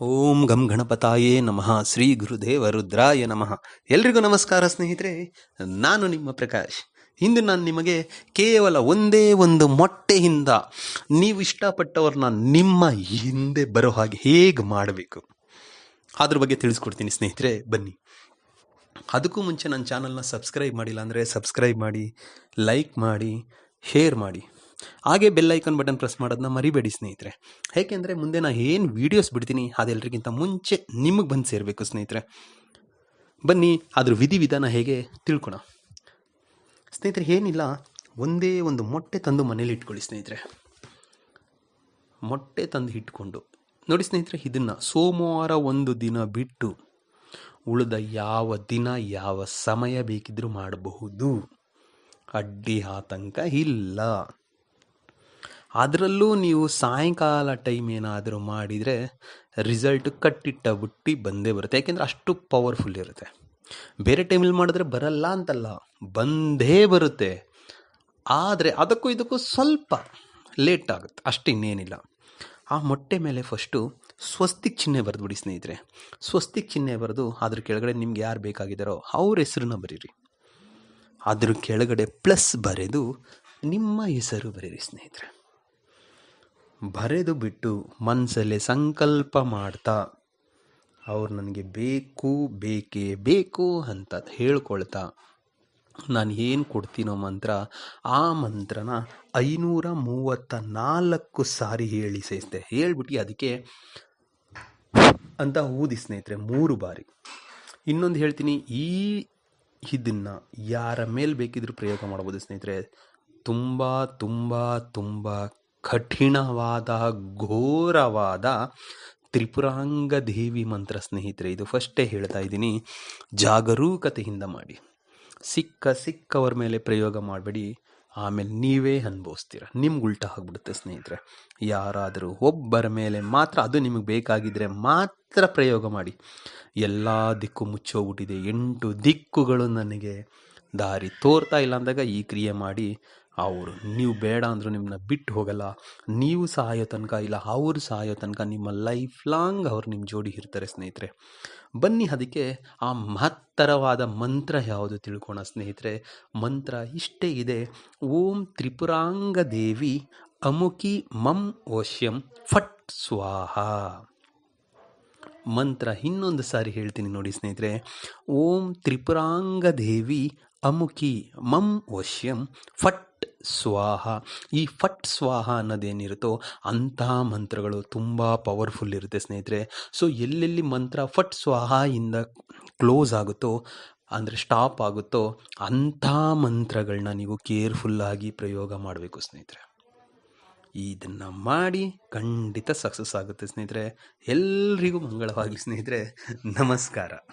ಓಂ ಗಂ ಗಣಪತಾಯೇ ನಮಃ. ಶ್ರೀ ಗುರುದೇವ ರುದ್ರಾಯ ನಮಃ. ಎಲ್ರಿಗೂ ನಮಸ್ಕಾರ ಸ್ನೇಹಿತರೆ. ನಾನು ನಿಮ್ಮ ಪ್ರಕಾಶ್. ಇಂದು ನಾನು ನಿಮಗೆ ಕೇವಲ ಒಂದೇ ಒಂದು ಮೊಟ್ಟೆಯಿಂದ ನೀವು ಇಷ್ಟಪಟ್ಟವ್ರನ್ನ ನಿಮ್ಮ ಹಿಂದೆ ಬರೋ ಹಾಗೆ ಹೇಗೆ ಮಾಡಬೇಕು? ಅದ್ರ ಬಗ್ಗೆ ತಿಳಿಸ್ಕೊಡ್ತೀನಿ ಸ್ನೇಹಿತರೆ. ಬನ್ನಿ. ಅದಕ್ಕೂ ಮುಂಚೆ ನನ್ನ ಚಾನಲ್ನ ಸಬ್ಸ್ಕ್ರೈಬ್ ಮಾಡಿಲ್ಲ ಅಂದರೆ ಸಬ್ಸ್ಕ್ರೈಬ್ ಮಾಡಿ, ಲೈಕ್ ಮಾಡಿ, ಶೇರ್ ಮಾಡಿ. ಹಾಗೆ ಬೆಲ್ ಐಕಾನ್ ಬಟನ್ ಪ್ರೆಸ್ ಮಾಡೋದನ್ನ ಮರಿಬೇಡಿ ಸ್ನೇಹಿತರೆ. ಏಕೆಂದರೆ ಮುಂದೆ ನಾನು ಏನು ವೀಡಿಯೋಸ್ ಬಿಡ್ತೀನಿ ಅದೆಲ್ಲರಿಗಿಂತ ಮುಂಚೆ ನಿಮಗೆ ಬಂದು ಸೇರಬೇಕು ಸ್ನೇಹಿತರೆ. ಬನ್ನಿ ಅದ್ರ ವಿಧಿವಿಧಾನ ಹೇಗೆ ತಿಳ್ಕೊಣ. ಸ್ನೇಹಿತರೆ, ಏನಿಲ್ಲ, ಒಂದೇ ಒಂದು ಮೊಟ್ಟೆ ತಂದು ಮನೇಲಿ ಇಟ್ಕೊಳ್ಳಿ ಸ್ನೇಹಿತರೆ. ಮೊಟ್ಟೆ ತಂದು ಇಟ್ಕೊಂಡು, ನೋಡಿ ಸ್ನೇಹಿತರೆ, ಇದನ್ನು ಸೋಮವಾರ ಒಂದು ದಿನ ಬಿಟ್ಟು ಉಳಿದ ಯಾವ ದಿನ, ಯಾವ ಸಮಯ ಬೇಕಿದ್ದರೂ ಮಾಡಬಹುದು. ಅಡ್ಡಿ ಆತಂಕ ಇಲ್ಲ. ಅದರಲ್ಲೂ ನೀವು ಸಾಯಂಕಾಲ ಟೈಮ್ ಏನಾದರೂ ಮಾಡಿದರೆ ರಿಸಲ್ಟ್ ಕಟ್ಟಿಟ್ಟ ಬುಟ್ಟಿ ಬಂದೇ ಬರುತ್ತೆ. ಯಾಕೆಂದರೆ ಅಷ್ಟು ಪವರ್ಫುಲ್ ಇರುತ್ತೆ. ಬೇರೆ ಟೈಮಲ್ಲಿ ಮಾಡಿದ್ರೆ ಬರಲ್ಲ ಅಂತಲ್ಲ, ಬಂದೇ ಬರುತ್ತೆ. ಆದರೆ ಅದಕ್ಕೂ ಇದಕ್ಕೂ ಸ್ವಲ್ಪ ಲೇಟ್ ಆಗುತ್ತೆ. ಅಷ್ಟು ಇನ್ನೇನಿಲ್ಲ. ಆ ಮೊಟ್ಟೆ ಮೇಲೆ ಫಸ್ಟು ಸ್ವಸ್ತಿಕ್ ಚಿಹ್ನೆ ಬರೆದ್ಬಿಡಿ ಸ್ನೇಹಿತರೆ. ಸ್ವಸ್ತಿಕ್ ಚಿಹ್ನೆ ಬರೆದು ಅದ್ರ ಕೆಳಗಡೆ ನಿಮ್ಗೆ ಯಾರು ಬೇಕಾಗಿದ್ದಾರೋ ಅವ್ರ ಹೆಸರನ್ನ ಬರೀರಿ. ಅದ್ರ ಕೆಳಗಡೆ ಪ್ಲಸ್ ಬರೆದು ನಿಮ್ಮ ಹೆಸರು ಬರೀರಿ ಸ್ನೇಹಿತರೆ. ಬರೆದು ಬಿಟ್ಟು ಮನಸ್ಸಲ್ಲೇ ಸಂಕಲ್ಪ ಮಾಡ್ತಾ, ಅವ್ರು ನನಗೆ ಬೇಕು, ಬೇಕೇ ಬೇಕು ಅಂತ ಹೇಳ್ಕೊಳ್ತಾ, ನಾನು ಏನು ಕೊಡ್ತೀನೋ ಮಂತ್ರ, ಆ ಮಂತ್ರನ ಐನೂರ ಮೂವತ್ತ ನಾಲ್ಕು ಸಾರಿ ಹೇಳಿ ಸೇಸ್ತೆ ಹೇಳ್ಬಿಟ್ಟು ಅದಕ್ಕೆ ಅಂತ ಊದಿ ಸ್ನೇಹಿತರೆ, ಮೂರು ಬಾರಿ. ಇನ್ನೊಂದು ಹೇಳ್ತೀನಿ, ಈ ಇದನ್ನು ಯಾರ ಮೇಲೆ ಬೇಕಿದ್ರೂ ಪ್ರಯೋಗ ಮಾಡ್ಬೋದು ಸ್ನೇಹಿತರೆ. ತುಂಬ ತುಂಬ ತುಂಬ ಕಠಿಣವಾದ, ಘೋರವಾದ ತ್ರಿಪುರಾಂಗ ದೇವಿ ಮಂತ್ರ ಸ್ನೇಹಿತರೆ, ಇದು ಫಸ್ಟೇ ಹೇಳ್ತಾ ಇದ್ದೀನಿ. ಜಾಗರೂಕತೆಯಿಂದ ಮಾಡಿ. ಸಿಕ್ಕ ಸಿಕ್ಕವರ ಮೇಲೆ ಪ್ರಯೋಗ ಮಾಡಬೇಡಿ. ಆಮೇಲೆ ನೀವೇ ಅನುಭವಿಸ್ತೀರ. ನಿಮ್ಗೆ ಉಲ್ಟಾ ಆಗಿಬಿಡುತ್ತೆ ಸ್ನೇಹಿತರೆ. ಯಾರಾದರೂ ಒಬ್ಬರ ಮೇಲೆ ಮಾತ್ರ, ಅದು ನಿಮಗೆ ಬೇಕಾಗಿದ್ದರೆ ಮಾತ್ರ ಪ್ರಯೋಗ ಮಾಡಿ. ಎಲ್ಲ ದಿಕ್ಕು ಮುಚ್ಚೋಗ್ಬಿಟ್ಟಿದೆ. ಎಂಟು ದಿಕ್ಕುಗಳು ನನಗೆ ದಾರಿ ತೋರ್ತಾ ಇಲ್ಲ ಅಂದಾಗ ಈ ಕ್ರಿಯೆ ಮಾಡಿ ಅವರು. ನೀವು ಬೇಡ ಅಂದರೂ ನಿಮ್ಮನ್ನ ಬಿಟ್ಟು ಹೋಗಲ್ಲ. ನೀವು ಸಾಯೋ ತನಕ ಇಲ್ಲ, ಅವರು ಸಾಯೋ ತನಕ ನಿಮ್ಮ ಲೈಫ್ ಲಾಂಗ್ ಅವ್ರು ನಿಮ್ಮ ಜೋಡಿ ಇರ್ತಾರೆ ಸ್ನೇಹಿತರೆ. ಬನ್ನಿ ಅದಕ್ಕೆ ಆ ಮಹತ್ತರವಾದ ಮಂತ್ರ ಯಾವುದು ತಿಳ್ಕೋಣ ಸ್ನೇಹಿತರೆ? ಮಂತ್ರ ಇಷ್ಟೇ ಇದೆ. ಓಂ ತ್ರಿಪುರಾಂಗ ದೇವಿ ಅಮುಕಿ ಮಂ ಓಶ್ಯಂ ಫಟ್ ಸ್ವಾಹ. ಮಂತ್ರ ಇನ್ನೊಂದು ಸಾರಿ ಹೇಳ್ತೀನಿ ನೋಡಿ ಸ್ನೇಹಿತರೆ. ಓಂ ತ್ರಿಪುರಾಂಗ ದೇವಿ ಅಮುಕಿ ಮಂ ವಶ್ಯಂ ಫಟ್ ಸ್ವಾಹ. ಈ ಫಟ್ ಸ್ವಾಹ ಅನ್ನೋದೇನಿರುತ್ತೋ ಅಂತಹ ಮಂತ್ರಗಳು ತುಂಬ ಪವರ್ಫುಲ್ ಇರುತ್ತೆ ಸ್ನೇಹಿತರೆ. ಸೊ ಎಲ್ಲೆಲ್ಲಿ ಮಂತ್ರ ಫಟ್ ಸ್ವಾಹ ಇಂದ ಕ್ಲೋಸ್ ಆಗುತ್ತೋ, ಅಂದರೆ ಸ್ಟಾಪ್ ಆಗುತ್ತೋ ಅಂಥ ಮಂತ್ರಗಳನ್ನ ನೀವು ಕೇರ್ಫುಲ್ಲಾಗಿ ಪ್ರಯೋಗ ಮಾಡಬೇಕು ಸ್ನೇಹಿತರೆ. ಇದನ್ನು ಮಾಡಿ ಖಂಡಿತ ಸಕ್ಸಸ್ ಆಗುತ್ತೆ ಸ್ನೇಹಿತರೆ. ಎಲ್ರಿಗೂ ಮಂಗಳವಾಗಲಿ ಸ್ನೇಹಿತರೆ. ನಮಸ್ಕಾರ.